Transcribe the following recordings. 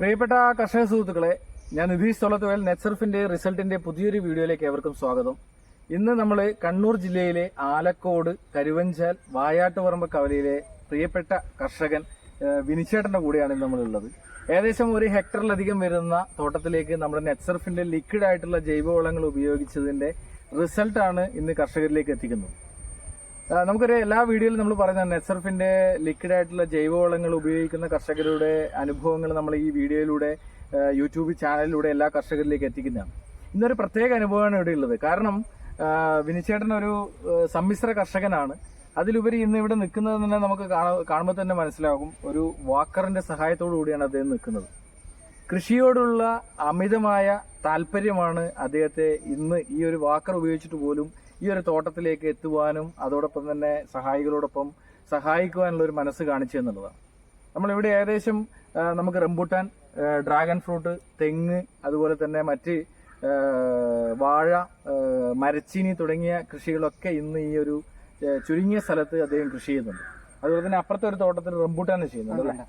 പ്രിയപ്പെട്ട കർഷക സുഹൃത്തുക്കളെ ഞാൻ നിതീഷ് തൊളത്തുവേൽ നെറ്റ്സർഫിന്റെ റിസൾട്ടിന്റെ പുതിയൊരു വീഡിയോയിലേക്ക് ഏവർക്കും സ്വാഗതം. ഇന്ന് നമ്മൾ കണ്ണൂർ ജില്ലയിലെ ആലക്കോട് കരുവഞ്ചാൽ വായാട്ടുപറമ്പ് കവലയിലെ പ്രിയപ്പെട്ട കർഷകൻ വിനിച്ചേട്ടന്റെ കൂടെയാണ് ഇന്ന് നമ്മളുള്ളത്. ഏകദേശം ഒരു ഹെക്ടറിലധികം വരുന്ന തോട്ടത്തിലേക്ക് നമ്മുടെ നെറ്റ്സർഫിന്റെ ലിക്വിഡ് ആയിട്ടുള്ള ജൈവവളങ്ങൾ ഉപയോഗിച്ചതിന്റെ റിസൾട്ടാണ് ഇന്ന് കർഷകരിലേക്ക് എത്തിക്കുന്നത്. നമുക്കൊരു എല്ലാ വീഡിയോയിലും നമ്മൾ പറയുന്ന നെസർഫിന്റെ ലിക്വിഡ് ആയിട്ടുള്ള ജൈവവളങ്ങൾ ഉപയോഗിക്കുന്ന കർഷകരുടെ അനുഭവങ്ങൾ നമ്മൾ ഈ വീഡിയോയിലൂടെ യൂട്യൂബ് ചാനലിലൂടെ എല്ലാ കർഷകരിലേക്ക് എത്തിക്കുന്നതാണ്. ഇന്നൊരു പ്രത്യേക അനുഭവമാണ് ഇവിടെ ഉള്ളത്. കാരണം വിനിച്ചേട്ടൻ ഒരു സമ്മിശ്ര കർഷകനാണ്. അതിലുപരി ഇന്ന് ഇവിടെ നിൽക്കുന്നത് തന്നെ നമുക്ക് കാണുമ്പോൾ തന്നെ മനസ്സിലാകും. ഒരു വാക്കറിന്റെ സഹായത്തോടു കൂടിയാണ് അദ്ദേഹം നിൽക്കുന്നത്. കൃഷിയോടുള്ള അമിതമായ താല്പര്യമാണ് അദ്ദേഹത്തെ ഇന്ന് ഈ ഒരു വാക്കർ ഉപയോഗിച്ചിട്ട് പോലും ഈ ഒരു തോട്ടത്തിലേക്ക് എത്തുവാനും അതോടൊപ്പം തന്നെ സഹായികളോടൊപ്പം സഹായിക്കുവാനുള്ള ഒരു മനസ്സ് കാണിച്ചു എന്നുള്ളതാണ് നമ്മളിവിടെ ഏകദേശം നമുക്ക് റംബൂട്ടാൻ ഡ്രാഗൺ ഫ്രൂട്ട് തെങ്ങ് അതുപോലെ തന്നെ മറ്റ് വാഴ മരച്ചീനി തുടങ്ങിയ കൃഷികളൊക്കെ ഇന്ന് ഈ ഒരു ചുരുങ്ങിയ സ്ഥലത്ത് അദ്ദേഹം കൃഷി ചെയ്യുന്നുണ്ട്. അതുപോലെ തന്നെ അപ്പുറത്തെ ഒരു തോട്ടത്തിൽ റംബൂട്ടാൻ ചെയ്യുന്നുണ്ട്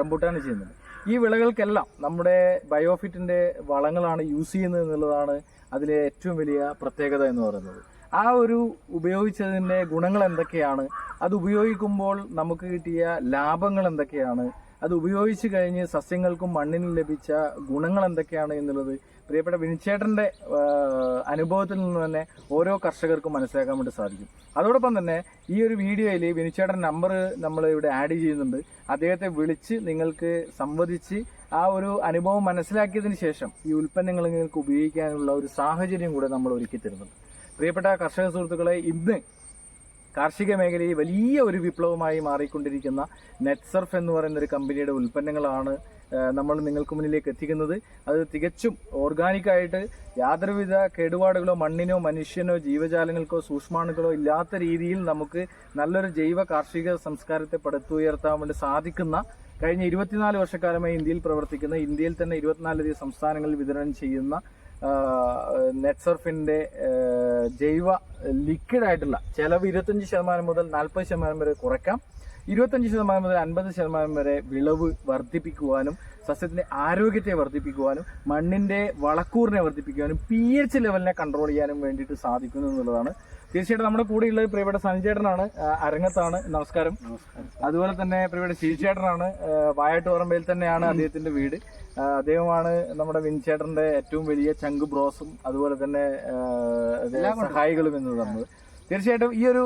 റംബൂട്ടാൻ ചെയ്യുന്നുണ്ട്. ഈ വിളകൾക്കെല്ലാം നമ്മുടെ ബയോഫിറ്റിന്റെ വളങ്ങളാണ് യൂസ് ചെയ്യുന്നത് എന്നുള്ളതാണ് അതിലെ ഏറ്റവും വലിയ പ്രത്യേകത എന്ന് പറയുന്നത്. ആ ഒരു ഉപയോഗിച്ചതിന്റെ ഗുണങ്ങൾ എന്തൊക്കെയാണ്? അത് ഉപയോഗിക്കുമ്പോൾ നമുക്ക് കിട്ടിയ ലാഭങ്ങൾ എന്തൊക്കെയാണ്? അത് ഉപയോഗിച്ച് കഴിഞ്ഞ് സസ്യങ്ങൾക്കും മണ്ണിനും ലഭിച്ച ഗുണങ്ങൾ എന്തൊക്കെയാണ് എന്നുള്ളത് പ്രിയപ്പെട്ട വിനിച്ചേട്ടന്റെ ആ, അനുഭവത്തിൽ നിന്ന് തന്നെ ഓരോ കർഷകർക്കും മനസ്സിലാക്കാൻ വേണ്ടി സാധിക്കും. അതോടൊപ്പം തന്നെ ഈ ഒരു വീഡിയോയിൽ വിനിച്ചേട്ടൻ നമ്പർ നമ്മൾ ഇവിടെ ആഡ് ചെയ്യുന്നുണ്ട്. അദ്ദേഹത്തെ വിളിച്ച് നിങ്ങൾക്ക് സംവദിച്ച് ആ ഒരു അനുഭവം മനസ്സിലാക്കിയതിന് ശേഷം ഈ ഉൽപ്പന്നങ്ങൾ നിങ്ങൾക്ക് ഉപയോഗിക്കാനുള്ള ഒരു സാഹചര്യം കൂടെ നമ്മൾ ഒരുക്കി തരുന്നുണ്ട്. പ്രിയപ്പെട്ട കർഷക സുഹൃത്തുക്കളെ ഇന്ന് കാർഷിക മേഖലയിൽ വലിയ ഒരു വിപ്ലവമായി മാറിക്കൊണ്ടിരിക്കുന്ന നെറ്റ്സർഫ് എന്ന് പറയുന്ന ഒരു കമ്പനിയുടെ ഉൽപ്പന്നങ്ങളാണ് നമ്മൾ നിങ്ങൾക്ക് മുന്നിലേക്ക് എത്തിക്കുന്നത്. അത് തികച്ചും ഓർഗാനിക്കായിട്ട് യാതൊരുവിധ കേടുപാടുകളോ മണ്ണിനോ മനുഷ്യനോ ജീവജാലങ്ങൾക്കോ സൂക്ഷ്മാണുക്കളോ ഇല്ലാത്ത രീതിയിൽ നമുക്ക് നല്ലൊരു ജൈവ കാർഷിക സംസ്കാരത്തെ പടുത്തുയർത്താൻ വേണ്ടി സാധിക്കുന്ന കഴിഞ്ഞ ഇരുപത്തിനാല് വർഷക്കാലമായി ഇന്ത്യയിൽ പ്രവർത്തിക്കുന്ന ഇന്ത്യയിൽ തന്നെ ഇരുപത്തിനാലധികം സംസ്ഥാനങ്ങളിൽ വിതരണം ചെയ്യുന്ന നെറ്റ്സർഫിന്റെ ജൈവ ലിക്വിഡ് ആയിട്ടുള്ള ചെലവ് ഇരുപത്തഞ്ച് ശതമാനം മുതൽ നാൽപ്പത് ശതമാനം വരെ കുറയ്ക്കാം. ഇരുപത്തഞ്ച് ശതമാനം മുതൽ അൻപത് ശതമാനം വരെ വിളവ് വർദ്ധിപ്പിക്കുവാനും സസ്യത്തിന്റെ ആരോഗ്യത്തെ വർദ്ധിപ്പിക്കുവാനും മണ്ണിന്റെ വളക്കൂറിനെ വർദ്ധിപ്പിക്കുവാനും പി എച്ച് ലെവലിനെ കൺട്രോൾ ചെയ്യാനും വേണ്ടിയിട്ട് സാധിക്കുന്നു എന്നുള്ളതാണ്. തീർച്ചയായിട്ടും നമ്മുടെ കൂടെയുള്ള പ്രിയപ്പെട്ട സഞ്ജേട്ടനാണ് അരങ്ങത്താണ്. നമസ്കാരം. അതുപോലെ തന്നെ പ്രിയപ്പെട്ട ശിരിച്ചേട്ടനാണ് വായാട്ടുപറമ്പയിൽ തന്നെയാണ് അദ്ദേഹത്തിന്റെ വീട്. അദ്ദേഹമാണ് നമ്മുടെ വിൻചേട്ടന്റെ ഏറ്റവും വലിയ ചങ്ക് ബ്രോസും അതുപോലെ തന്നെ എല്ലാ സഹായികളും എന്ന് പറഞ്ഞത്. തീർച്ചയായിട്ടും ഈ ഒരു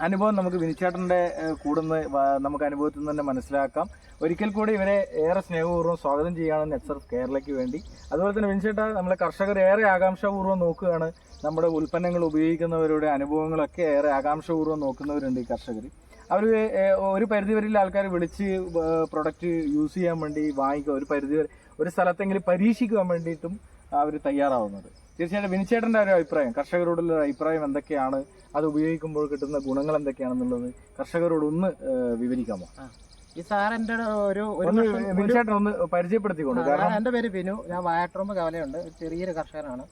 അനുഭവം നമുക്ക് വിനിച്ചേട്ടന്റെ കൂടുന്ന് നമുക്ക് അനുഭവത്തിൽ നിന്ന് തന്നെ മനസ്സിലാക്കാം. ഒരിക്കൽ കൂടി ഇവരെ ഏറെ സ്നേഹപൂർവം സ്വാഗതം ചെയ്യുകയാണ് നെറ്റ്സർഫ് കേരളയ്ക്ക് വേണ്ടി. അതുപോലെ തന്നെ വിനിച്ചേട്ട നമ്മളെ കർഷകർ ഏറെ ആകാംക്ഷാപൂർവം നോക്കുകയാണ്. നമ്മുടെ ഉൽപ്പന്നങ്ങൾ ഉപയോഗിക്കുന്നവരുടെ അനുഭവങ്ങളൊക്കെ ഏറെ ആകാംക്ഷപൂർവം നോക്കുന്നവരുണ്ട് ഈ കർഷകർ. അവർ ഒരു പരിധിവരെയുള്ള ആൾക്കാർ വിളിച്ച് പ്രൊഡക്റ്റ് യൂസ് ചെയ്യാൻ വേണ്ടി വാങ്ങിക്കുക ഒരു പരിധിവരെ ഒരു സ്ഥലത്തെങ്കിലും പരീക്ഷിക്കുവാൻ വേണ്ടിയിട്ടും അവർ തയ്യാറാവുന്നത്. തീർച്ചയായിട്ടും വിനിച്ചേട്ടന്റെ ഒരു അഭിപ്രായം കർഷകരോടുള്ള ഒരു അഭിപ്രായം എന്തൊക്കെയാണ്? അത് ഉപയോഗിക്കുമ്പോൾ കിട്ടുന്ന ഗുണങ്ങൾ എന്തൊക്കെയാണെന്നുള്ളത് കർഷകരോട് ഒന്ന് വിവരിക്കാമോ? ഈ സാർ എന്റെ ഒരു വിനിച്ചേട്ടൻ ഒന്ന് പരിചയപ്പെടുത്തിക്കൊണ്ട് കാരണം എന്റെ പേര് ബിനു ഞാൻ വായട്ടുറമ്പ് കവലയുണ്ട്. ചെറിയൊരു കർഷകനാണ്.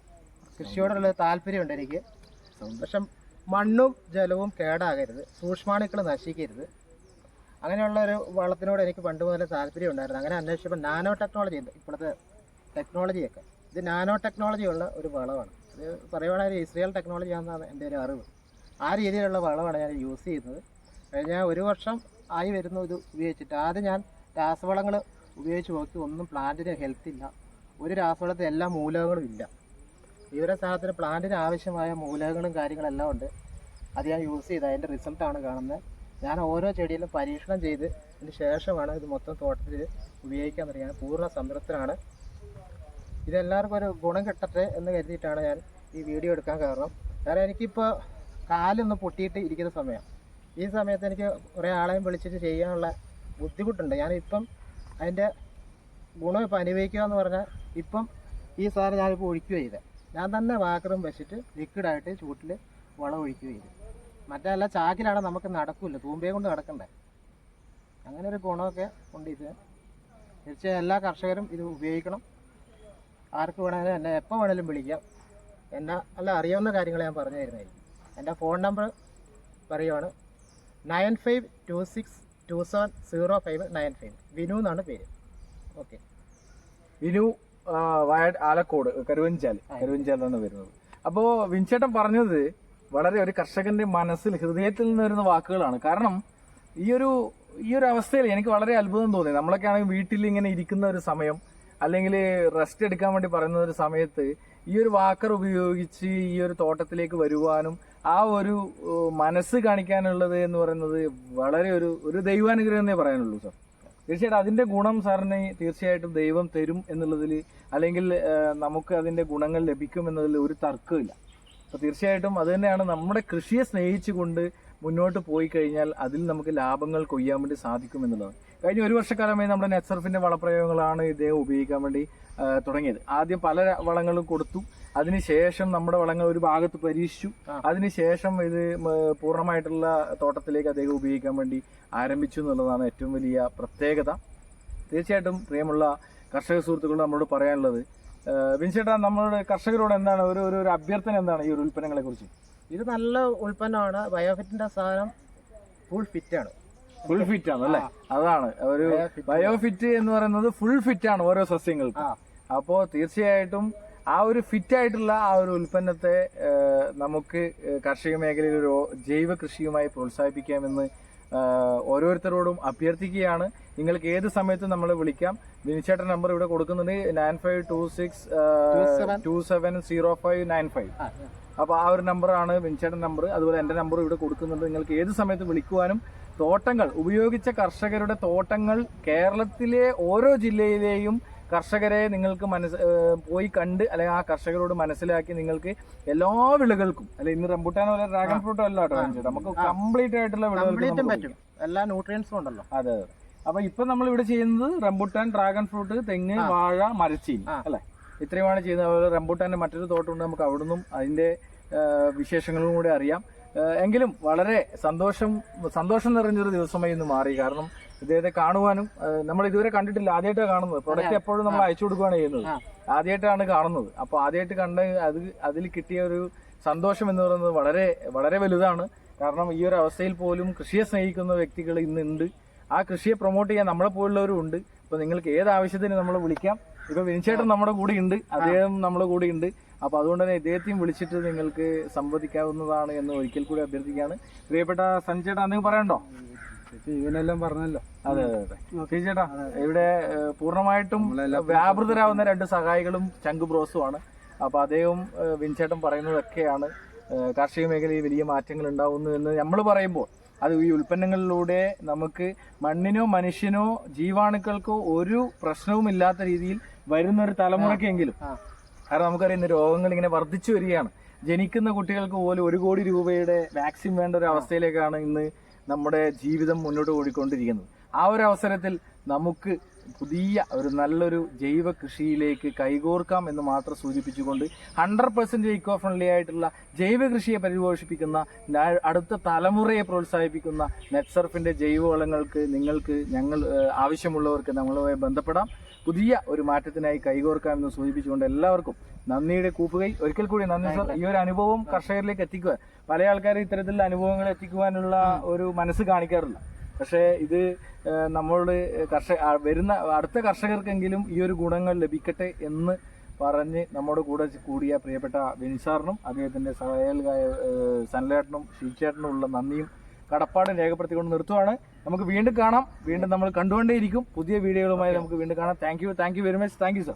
കൃഷിയോടുള്ള താല്പര്യമുണ്ട് എനിക്ക്. പക്ഷെ മണ്ണും ജലവും കേടാകരുത്. സൂക്ഷ്മാണുക്കൾ നശിക്കരുത്. അങ്ങനെയുള്ള ഒരു വളത്തിനോട് എനിക്ക് പണ്ട് മുതലേ താല്പര്യം ഉണ്ടായിരുന്നു അങ്ങനെ അന്വേഷിച്ചപ്പോൾ നാനോ ടെക്നോളജി ഉണ്ട്. ഇപ്പോഴത്തെ ടെക്നോളജിയൊക്കെ. ഇത് നാനോ ടെക്നോളജി ഉള്ള ഒരു വളമാണ് ഇത് പറയുവാണെങ്കിൽ ഇസ്രയേൽ ടെക്നോളജി ആണെന്നാണ് എന്റെ ഒരു അറിവ്. ആ രീതിയിലുള്ള വളമാണ് ഞാൻ യൂസ് ചെയ്യുന്നത്. കഴിഞ്ഞ ഒരു വർഷം ആയി വരുന്നു ഇത് ഉപയോഗിച്ചിട്ട്. ആദ്യം ഞാൻ രാസവളങ്ങൾ ഉപയോഗിച്ച് നോക്കി. ഒന്നും പ്ലാന്റിന് ഹെൽത്ത് ഇല്ല. ഒരു രാസവളത്തിൽ എല്ലാ മൂലകങ്ങളും ഇല്ല. ഇവരെ സ്ഥലത്തിന് പ്ലാന്റിന് ആവശ്യമായ മൂലകങ്ങളും കാര്യങ്ങളെല്ലാം ഉണ്ട്. അത് ഞാൻ യൂസ് ചെയ്ത് അതിന്റെ റിസൾട്ടാണ് കാണുന്നത്. ഞാൻ ഓരോ ചെടിയിലും പരീക്ഷണം ചെയ്ത് അതിന് ശേഷമാണ് ഇത് മൊത്തം തോട്ടത്തിൽ ഉപയോഗിക്കാൻ തുടങ്ങിയത് പൂർണ സംതൃപ്തനാണ്. ഇതെല്ലാവർക്കും ഒരു ഗുണം കിട്ടട്ടെ എന്ന് കരുതിയിട്ടാണ് ഞാൻ ഈ വീഡിയോ എടുക്കാൻ കാരണം. കാരണം എനിക്കിപ്പോൾ കാലൊന്ന് പൊട്ടിയിട്ട് ഇരിക്കുന്ന സമയം. ഈ സമയത്ത് എനിക്ക് കുറേ ആളെയും വിളിച്ചിട്ട് ചെയ്യാനുള്ള ബുദ്ധിമുട്ടുണ്ട്. ഞാനിപ്പം അതിന്റെ ഗുണം ഇപ്പം അനുഭവിക്കുക എന്ന് പറഞ്ഞാൽ ഇപ്പം ഈ സാധനം ഞാനിപ്പോൾ ഒഴിക്കുക ചെയ്തത് ഞാൻ തന്നെ വാക്കറും വെച്ചിട്ട് ലിക്വിഡായിട്ട് ചൂട്ടിൽ വളം ഒഴിക്കുക ചെയ്തു. മറ്റല്ല ചാക്കിലാണ് നമുക്ക് നടക്കില്ല. തൂമ്പയെ കൊണ്ട് നടക്കണ്ടേ. അങ്ങനെ ഒരു ഗുണമൊക്കെ ഉണ്ട് ഇത്. തീർച്ചയായും എല്ലാ കർഷകരും ഇത് ഉപയോഗിക്കണം. ആർക്ക് വേണമെങ്കിലും എന്നെ എപ്പോൾ വേണമെങ്കിലും വിളിക്കാം. എന്നാ അല്ല അറിയാവുന്ന കാര്യങ്ങൾ ഞാൻ പറഞ്ഞു തരുന്നതായിരിക്കും എന്റെ ഫോൺ നമ്പർ പറയുവാണ്. Nine five two six two seven zero five nine five. Vinu എന്നാണ് പേര്. ഓക്കെ. വിനു വയഡ് വയ ആലക്കോട് കരുവഞ്ചാൽ കരുവഞ്ചാലാണ് വരുന്നത്. അപ്പോൾ വിൻചേട്ടൻ പറഞ്ഞത് വളരെ ഒരു കർഷകന്റെ മനസ്സിൽ ഹൃദയത്തിൽ നിന്ന് വരുന്ന വാക്കുകളാണ്. കാരണം ഈ ഒരു ഈ ഒരു അവസ്ഥയിൽ എനിക്ക് വളരെ അത്ഭുതം തോന്നി. നമ്മളൊക്കെ ആണെങ്കിൽ വീട്ടിൽ ഇങ്ങനെ ഇരിക്കുന്ന ഒരു സമയം അല്ലെങ്കിൽ റെസ്റ്റ് എടുക്കാൻ വേണ്ടി പറയുന്ന ഒരു സമയത്ത് ഈ ഒരു വാക്കർ ഉപയോഗിച്ച് ഈ ഒരു തോട്ടത്തിലേക്ക് വരുവാനും ആ ഒരു മനസ്സ് കാണിക്കാനുള്ളത് എന്ന് പറയുന്നത് വളരെ ഒരു ഒരു ദൈവാനുഗ്രഹം എന്നേ പറയാനുള്ളൂ സാർ തീർച്ചയായിട്ടും അതിന്റെ ഗുണം സാറിന് തീർച്ചയായിട്ടും ദൈവം തരും എന്നുള്ളതിൽ അല്ലെങ്കിൽ നമുക്ക് അതിന്റെ ഗുണങ്ങൾ ലഭിക്കും എന്നതിൽ ഒരു തർക്കമില്ല അപ്പോൾ തീർച്ചയായിട്ടും അത് തന്നെയാണ് നമ്മുടെ കൃഷിയെ സ്നേഹിച്ചുകൊണ്ട് മുന്നോട്ട് പോയി കഴിഞ്ഞാൽ അതിൽ നമുക്ക് ലാഭങ്ങൾ കൊയ്യാൻ വേണ്ടി സാധിക്കും എന്നുള്ളതാണ് കഴിഞ്ഞ ഒരു വർഷക്കാലമായി നമ്മുടെ നെറ്റ്സർഫിന്റെ വളപ്രയോഗങ്ങളാണ് ഇദ്ദേഹം ഉപയോഗിക്കാൻ വേണ്ടി തുടങ്ങിയത്. ആദ്യം പല വളങ്ങളും കൊടുത്തു. അതിനുശേഷം നമ്മുടെ വളങ്ങൾ ഒരു ഭാഗത്ത് പരീക്ഷിച്ചു. അതിനുശേഷം ഇത് പൂർണമായിട്ടുള്ള തോട്ടത്തിലേക്ക് അദ്ദേഹം ഉപയോഗിക്കാൻ വേണ്ടി ആരംഭിച്ചു എന്നുള്ളതാണ് ഏറ്റവും വലിയ പ്രത്യേകത. തീർച്ചയായിട്ടും പ്രിയമുള്ള കർഷക സുഹൃത്തുക്കളോട് നമ്മളോട് പറയാനുള്ളത് വിൻസേട്ടാ വിൻചേട്ടാ നമ്മളുടെ കർഷകരോട് എന്താണ് ഒരു ഒരു ഒരു അഭ്യർത്ഥന എന്താണ് ഈ ഒരു ഉൽപ്പന്നങ്ങളെ കുറിച്ച് ഇത് നല്ല ഉൽപ്പന്നമാണ്. ബയോഫിറ്റിന്റെ സാധനം ഫുൾ ഫിറ്റ് ആണ്. ഫുൾ ഫിറ്റ് ആണ് അല്ലേ? അതാണ്. ഒരു ബയോഫിറ്റ്. എന്ന് പറയുന്നത് ഫുൾ ഫിറ്റ് ആണ് ഓരോ സസ്യങ്ങൾക്കും. അപ്പോൾ തീർച്ചയായിട്ടും ആ ഒരു ഫിറ്റ് ആയിട്ടുള്ള ആ ഒരു ഉൽപ്പന്നത്തെ നമുക്ക് കാർഷിക മേഖലയിൽ ഒരു ജൈവ കൃഷിയുമായി പ്രോത്സാഹിപ്പിക്കാമെന്ന് ഓരോരുത്തരോടും അഭ്യർത്ഥിക്കുകയാണ്. നിങ്ങൾക്ക് ഏത് സമയത്തും നമ്മൾ വിളിക്കാം. വിനിച്ചേട്ടൻ നമ്പർ ഇവിടെ കൊടുക്കുന്നുണ്ട്. Nine five two six 27. Two seven. Zero five nine five. അപ്പോൾ ആ. ഒരു നമ്പറാണ് വിനിച്ചേട്ട നമ്പർ അതുപോലെ എന്റെ നമ്പർ ഇവിടെ കൊടുക്കുന്നുണ്ട്. നിങ്ങൾക്ക് ഏത് സമയത്ത് വിളിക്കുവാനും തോട്ടങ്ങൾ ഉപയോഗിച്ച കർഷകരുടെ തോട്ടങ്ങൾ കേരളത്തിലെ ഓരോ ജില്ലയിലെയും കർഷകരെ നിങ്ങൾക്ക് മനസ്സ് പോയി കണ്ട് അല്ലെങ്കിൽ ആ കർഷകരോട് മനസ്സിലാക്കി നിങ്ങൾക്ക് എല്ലാ വിളകൾക്കും അല്ലെ ഇന്ന് റംബുട്ടാനോ അല്ലെ ഡ്രാഗൺ ഫ്രൂട്ടോ അല്ല കേട്ടോ നമുക്ക് കംപ്ലീറ്റ് ആയിട്ടുള്ള വിളകൾക്ക് പറ്റും. എല്ലാ ന്യൂട്രിയൻസും ഉണ്ടല്ലോ. അതെ അതെ. അപ്പൊ ഇപ്പൊ നമ്മൾ ഇവിടെ ചെയ്യുന്നത് റംബുട്ടാൻ ഡ്രാഗൺ ഫ്രൂട്ട് തെങ്ങ് വാഴ മരച്ചീനി. അല്ലെ? ഇത്രയുമാണ് ചെയ്യുന്നത്. അതുപോലെ റംബുട്ടാന്റെ മറ്റൊരു തോട്ടമുണ്ട് നമുക്ക് അവിടുന്ന് അതിന്റെ വിശേഷങ്ങളും കൂടെ അറിയാം. എങ്കിലും വളരെ സന്തോഷം സന്തോഷം നിറഞ്ഞൊരു ദിവസമായി ഇന്ന് മാറി. കാരണം ഇദ്ദേഹത്തെ കാണുവാനും നമ്മൾ ഇതുവരെ കണ്ടിട്ടില്ല. ആദ്യമായിട്ടാണ് കാണുന്നത്. പ്രൊഡക്റ്റ് എപ്പോഴും നമ്മൾ അയച്ചു കൊടുക്കുകയാണ് ചെയ്യുന്നത്. ആദ്യമായിട്ടാണ് കാണുന്നത്. അപ്പോൾ ആദ്യമായിട്ട് കണ്ട് അത് അതിൽ കിട്ടിയ ഒരു സന്തോഷം എന്ന് പറയുന്നത് വളരെ വളരെ വലുതാണ്. കാരണം ഈ ഒരു അവസ്ഥയിൽ പോലും കൃഷിയെ സ്നേഹിക്കുന്ന വ്യക്തികൾ ഇന്നുണ്ട്. ആ കൃഷിയെ പ്രൊമോട്ട് ചെയ്യാൻ നമ്മളെ പോലുള്ളവരും ഉണ്ട്. അപ്പൊ നിങ്ങൾക്ക് ഏത് ആവശ്യത്തിന് നമ്മൾ വിളിക്കാം. ഇപ്പൊ വിനിച്ചേട്ടൻ നമ്മുടെ കൂടെ ഉണ്ട്. അദ്ദേഹം നമ്മുടെ കൂടെ ഉണ്ട്. അപ്പൊ അതുകൊണ്ട് തന്നെ ഇദ്ദേഹത്തെയും വിളിച്ചിട്ട് നിങ്ങൾക്ക് സംവദിക്കാവുന്നതാണ് എന്ന് ഒരിക്കൽ കൂടി അഭ്യർത്ഥിക്കുകയാണ്. പ്രിയപ്പെട്ട സഞ്ജേട്ടാ എന്തെങ്കിലും പറയണ്ടോ ഇവനെല്ലാം പറഞ്ഞല്ലോ. അതെ അതെ അതെ. ചേട്ടാ ഇവിടെ പൂർണമായിട്ടും വ്യാപൃതരാവുന്ന രണ്ട് സഹായികളും ചങ്ക് ബ്രോസുമാണ്. അപ്പൊ അദ്ദേഹം വിൻചേട്ടൻ പറയുന്നതൊക്കെയാണ്. കാർഷിക മേഖലയിൽ വലിയ മാറ്റങ്ങൾ ഉണ്ടാവുന്നു എന്ന് നമ്മൾ പറയുമ്പോൾ അത് ഈ ഉൽപ്പന്നങ്ങളിലൂടെ നമുക്ക് മണ്ണിനോ മനുഷ്യനോ ജീവാണുക്കൾക്കോ ഒരു പ്രശ്നവും ഇല്ലാത്ത രീതിയിൽ വരുന്ന ഒരു തലമുറയ്ക്കെങ്കിലും ആ. കാരണം നമുക്കറിയാം ഇന്ന് രോഗങ്ങൾ ഇങ്ങനെ വർദ്ധിച്ചു വരികയാണ്. ജനിക്കുന്ന കുട്ടികൾക്ക് പോലും ഒരു കോടി രൂപയുടെ വാക്സിൻ വേണ്ട ഒരു അവസ്ഥയിലേക്കാണ് ഇന്ന് നമ്മുടെ ജീവിതം മുന്നോട്ട് ഓടിക്കൊണ്ടിരിക്കുന്നത് ആ ഒരു അവസരത്തിൽ നമുക്ക് പുതിയ ഒരു നല്ലൊരു ജൈവ കൃഷിയിലേക്ക് കൈകോർക്കാം എന്ന് മാത്രം സൂചിപ്പിച്ചുകൊണ്ട് ഹൺഡ്രഡ് പെർസെന്റ് ഇക്കോ ഫ്രണ്ട്ലി ആയിട്ടുള്ള ജൈവ കൃഷിയെ പരിപോഷിപ്പിക്കുന്ന അടുത്ത തലമുറയെ പ്രോത്സാഹിപ്പിക്കുന്ന നെറ്റ്സർഫിന്റെ ജൈവവളങ്ങൾക്ക് നിങ്ങൾക്ക് ഞങ്ങൾ ആവശ്യമുള്ളവർക്ക് നമ്മളുമായി ബന്ധപ്പെടാം. പുതിയ ഒരു മാറ്റത്തിനായി കൈകോർക്കാം എന്ന് സൂചിപ്പിച്ചുകൊണ്ട് എല്ലാവർക്കും നന്ദിയുടെ കൂപ്പുകൈ. ഒരിക്കൽ കൂടി നന്ദി സർ. ഈ ഒരു അനുഭവം കർഷകരിലേക്ക് എത്തിക്കുക. പല ആൾക്കാരും ഇത്തരത്തിലുള്ള അനുഭവങ്ങൾ എത്തിക്കുവാനുള്ള ഒരു മനസ്സ് കാണിക്കാറില്ല. പക്ഷേ ഇത് നമ്മളുടെ കർഷക വരുന്ന അടുത്ത കർഷകർക്കെങ്കിലും ഈ ഒരു ഗുണങ്ങൾ ലഭിക്കട്ടെ എന്ന് പറഞ്ഞ് നമ്മുടെ കൂടെ കൂടിയ പ്രിയപ്പെട്ട വിൻസാറിനും അദ്ദേഹത്തിന്റെ സഹായകായ സൻലേട്ടനും ഷീച്ചേട്ടനും ഉള്ള നന്ദിയും കടപ്പാട് രേഖപ്പെടുത്തിക്കൊണ്ട് നിർത്തുവാണ്. നമുക്ക് വീണ്ടും കാണാം. വീണ്ടും നമ്മൾ കണ്ടുകൊണ്ടേയിരിക്കും. പുതിയ വീഡിയോകളുമായി നമുക്ക് വീണ്ടും കാണാം. Thank you. Thank you very much. Thank you sir.